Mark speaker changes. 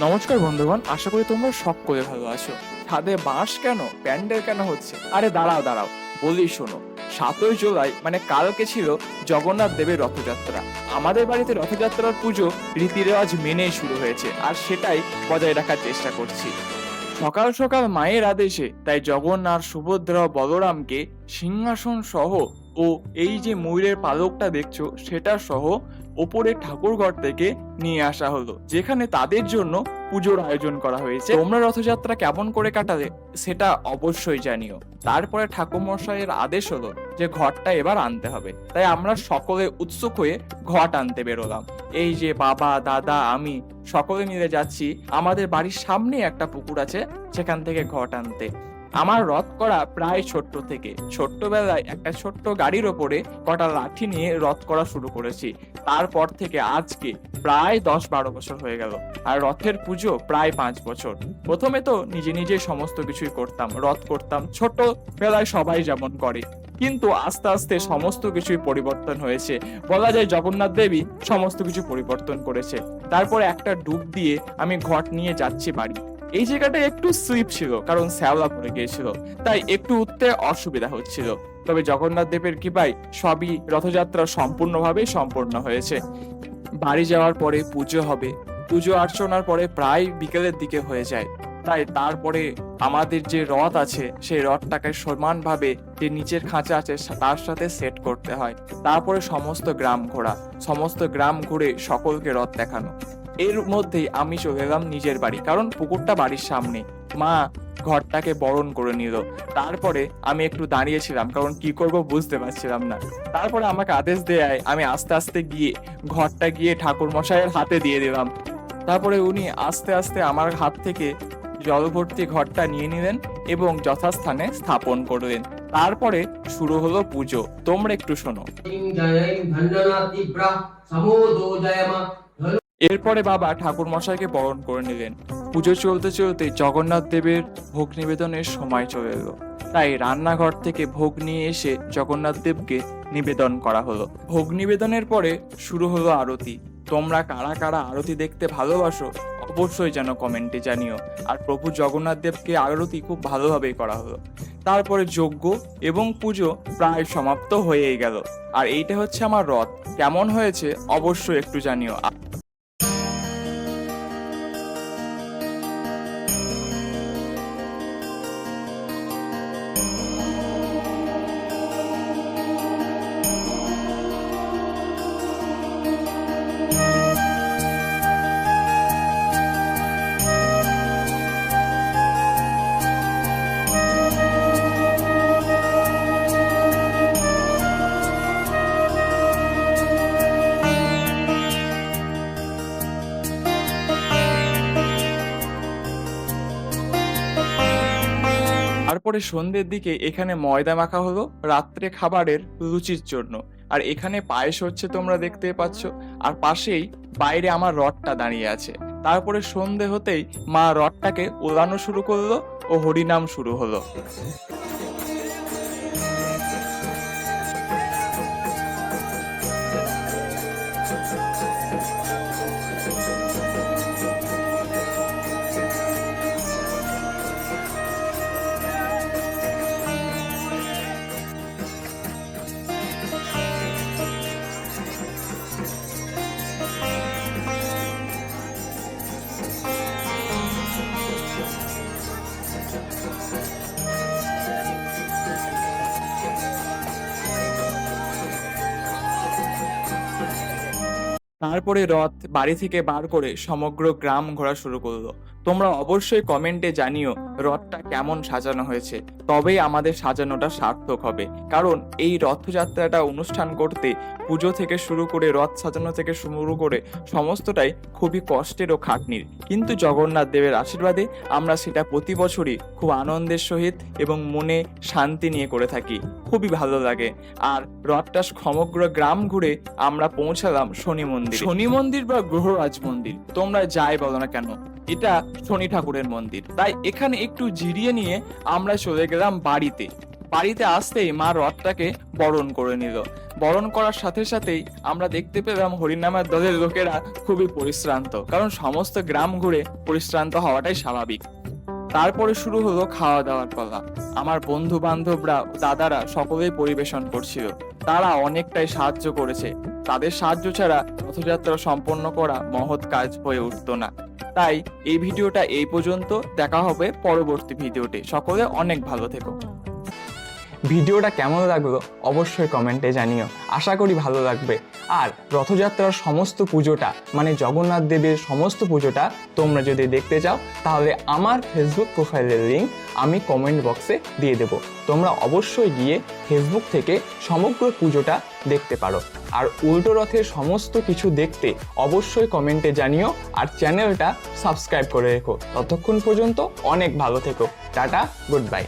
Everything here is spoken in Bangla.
Speaker 1: নমস্কার বন্ধুগণ, আশা করি তোমরা সকলে ভালো আছো। ছাদে বাঁশ কেন, প্যান্ডেল কেন হচ্ছে? আরে দাঁড়াও দাঁড়াও, বলি শোনো, সাতই জুলাই মানে কালকে ছিল জগন্নাথ দেবের রথযাত্রা। আমাদের বাড়িতে রথযাত্রার পুজো রীতি রেওয়াজ মেনেই শুরু হয়েছে, আর সেটাই বজায় রাখার চেষ্টা করছি। সকাল সকাল মায়ের আদেশে তাই জগন্নাথ, সুভদ্রা, বলরামকে সিংহাসন সহ ও এই যে ময়ূরের পালকটা দেখছ, সেটা সহ ওপরে ঠাকুরঘর থেকে নিয়ে আসা হলো, যেখানে তাদের জন্য পুজোর আয়োজন করা হয়েছে। তোমরা রথযাত্রা কেমন করে কাটালে, সেটা অবশ্যই জানিও। তারপরে ঠাকুরমশাইয়ের আদেশ হলো যে ঘরটা এবার আনতে হবে। তাই আমরা সকলে উৎসুক হয়ে ঘট আনতে বেরোলাম। এই যে বাবা, দাদা, আমি, সকলে মিলে যাচ্ছি। আমাদের বাড়ির সামনে একটা পুকুর আছে, সেখান থেকে ঘট আনতে। আমার রথ করা প্রায় ছোট্ট থেকে। ছোট্টবেলায় একটা ছোট্ট গাড়ির ওপরে কটা লাঠি নিয়ে রথ করা শুরু করেছি। তারপর থেকে আজকে প্রায় দশ বারো বছর হয়ে গেল। আর রথের পুজো প্রায় পাঁচ বছর। প্রথমে তো নিজে নিজে সমস্ত কিছুই করতাম, রথ করতাম। ছোট বেলায় সবাই যেমন করে। কিন্তু আস্তে আস্তে সমস্ত কিছুই পরিবর্তন হয়েছে। বলা যায় জগন্নাথ দেবী সমস্ত কিছু পরিবর্তন করেছে। তারপরে একটা ডুব দিয়ে আমি ঘট নিয়ে যাচ্ছি বাড়ি। এই জায়গাটা একটু স্লিপ ছিল, কারণ শ্যাওলা পড়ে গিয়েছিল, তাই একটু উঠতে অসুবিধা হচ্ছিল। তবে জগন্নাথ দেবের কৃপায় সবই রথযাত্রা সম্পূর্ণভাবে সম্পন্ন হয়েছে। বাড়ি যাওয়ার পরে পুজো হবে। পুজো অর্চনার পরে প্রায় বিকেলের দিকে হয়ে যায়। তাই তারপরে আমাদের যে রথ আছে, সেই রথটাকে সমানভাবে যে নিচের খাঁচা আছে, তার সাথে সেট করতে হয়। তারপরে সমস্ত গ্রাম ঘোরা, সমস্ত গ্রাম ঘুরে সকলকে রথ দেখানো। এর মধ্যেই আমি চলে এলাম নিজের বাড়ি, কারণ পুকুরটা বাড়ির সামনে। মা ঘরটাকে বরণ করে নিল। তারপরে আমি একটু দাঁড়িয়েছিলাম, কারণ কি করব বুঝতে পারছিলাম না। তারপরে আমাকে আদেশ দেয় আমি আস্তে আস্তে গিয়ে ঘরটা গিয়ে ঠাকুর মশাইয়ের হাতে দিয়ে দিলাম। তারপরে উনি আস্তে আস্তে আমার হাত থেকে জলভর্তি ঘরটা নিয়ে নিলেন এবং যথাস্থানে স্থাপন করলেন। তারপরে শুরু হলো পুজো। তোমরা একটু শোনো। এরপরে বাবা ঠাকুর মশাইকে বরণ করে নিলেন। পুজো চলতে চলতে জগন্নাথ দেবের ভোগ নিবেদনের সময় চলে এলো। তাই রান্নাঘর থেকে ভোগ নিয়ে এসে জগন্নাথ দেবকে নিবেদন করা হলো। ভোগ নিবেদনের পরে শুরু হলো আরতি। তোমরা কারা কারা আরতি দেখতে ভালোবাসো, অবশ্যই যেন কমেন্টে জানিও। আর প্রভু জগন্নাথ দেবকে আরতি খুব ভালোভাবেই করা হলো। তারপরে যজ্ঞ এবং পুজো প্রায় সমাপ্ত হয়েই গেল। আর এইটা হচ্ছে আমার রথ। কেমন হয়েছে অবশ্যই একটু জানিও। তারপরে সন্ধ্যের দিকে এখানে ময়দা মাখা হলো, রাত্রে খাবারের রুচির জন্য। আর এখানে পায়েস হচ্ছে তোমরা দেখতে পাচ্ছ, আর পাশেই বাইরে আমার রডটা দাঁড়িয়ে আছে। তারপরে সন্ধে হতেই মা রডটাকে ওড়ানো শুরু করল ও হরিনাম শুরু হলো। তারপরে রথ বাড়ি থেকে বার করে সমগ্র গ্রাম ঘোরা শুরু করল। তোমরা অবশ্যই কমেন্টে জানিও রথটা কেমন সাজানো হয়েছে। তবেই আমাদের সাজানোটা সার্থক হবে। কারণ এই রথযাত্রাটা অনুষ্ঠান করতে, পুজো থেকে শুরু করে রথ সাজানো থেকে শুরু করে সমস্তটাই খুবই কষ্টের ও খাটনির। কিন্তু জগন্নাথ দেবের আশীর্বাদে আমরা সেটা প্রতি বছরই খুব আনন্দের সহিত এবং মনে শান্তি নিয়ে করে থাকি। খুবই ভালো লাগে। আর রথটা সমগ্র গ্রাম ঘুরে আমরা পৌঁছালাম শনি মন্দির। শনি মন্দির বা গ্রহরাজ মন্দির? তোমরা যাই বলো না কেন, এটা শনি ঠাকুরের মন্দির। তাই এখানে একটু জিরিয়ে নিয়ে আমরা চলে গেলাম বাড়িতে। বাড়িতে আসতেই মা রথটাকে বরণ করে নিল। বরণ করার সাথে সাথেই আমরা দেখতে পেলাম হরিনামের দলের লোকেরা খুবই পরিশ্রান্ত, কারণ সমস্ত গ্রাম ঘুরে পরিশ্রান্ত হওয়াটাই স্বাভাবিক। তারপরে শুরু হলো খাওয়া দাওয়ার পালা আমার বন্ধু বান্ধবরা দাদারা সকলেই পরিবেশন করছিল। তারা অনেকটাই সাহায্য করেছে। তাদের সাহায্য ছাড়া রথযাত্রা সম্পন্ন করা মহৎ কাজ হয়ে উঠতো না। তাই এই ভিডিওটা এই পর্যন্ত। দেখা হবে পরবর্তী ভিডিওতে। সকলে অনেক ভালো থেকো। ভিডিওটা কেমন লাগল অবশ্যই কমেন্টে জানিও। আশা করি ভালো লাগবে। আর রথযাত্রার সমস্ত পুজোটা মানে জগন্নাথ দেবের সমস্ত পুজোটা তোমরা যদি দেখতে চাও, তাহলে আমার ফেসবুক প্রোফাইলের লিঙ্ক আমি কমেন্ট বক্সে দিয়ে দেবো। তোমরা অবশ্যই গিয়ে ফেসবুক থেকে সমগ্র পুজোটা দেখতে পারো। আর উল্টো রথের সমস্ত কিছু দেখতে অবশ্যই কমেন্টে জানিও, আর চ্যানেলটা সাবস্ক্রাইব করে রেখো। ততক্ষণ পর্যন্ত অনেক ভালো থেকো। Tata good bye